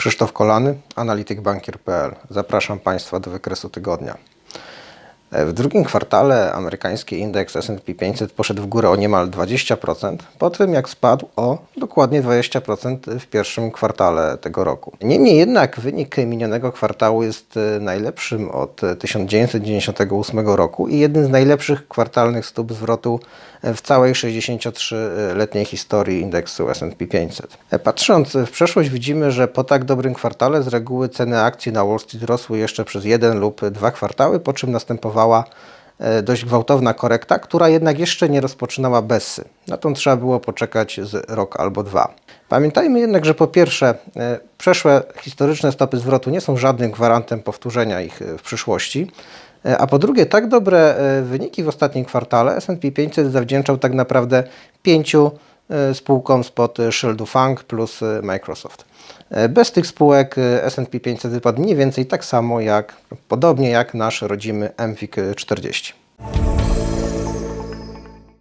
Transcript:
Krzysztof Kolany, analitykbankier.pl. Zapraszam Państwa do wykresu tygodnia. W drugim kwartale amerykański indeks S&P 500 poszedł w górę o niemal 20%, po tym jak spadł o dokładnie 20% w pierwszym kwartale tego roku. Niemniej jednak wynik minionego kwartału jest e, najlepszym od 1998 roku i jednym z najlepszych kwartalnych stóp zwrotu w całej 63-letniej historii indeksu S&P 500. Patrząc w przeszłość widzimy, że po tak dobrym kwartale z reguły ceny akcji na Wall Street rosły jeszcze przez jeden lub dwa kwartały, po czym następowała e, dość gwałtowna korekta, która jednak jeszcze nie rozpoczynała bessy. Na tą trzeba było poczekać z rok albo dwa. Pamiętajmy jednak, że po pierwsze, e, przeszłe historyczne stopy zwrotu nie są żadnym gwarantem powtórzenia ich e, w przyszłości. A po drugie, tak dobre wyniki w ostatnim kwartale S&P 500 zawdzięczał tak naprawdę pięciu e, spółkom spod szyldu FANG plus e, Microsoft. E, Bez tych spółek S&P 500 wypadł mniej więcej tak samo jak, podobnie jak nasz rodzimy MWIG 40.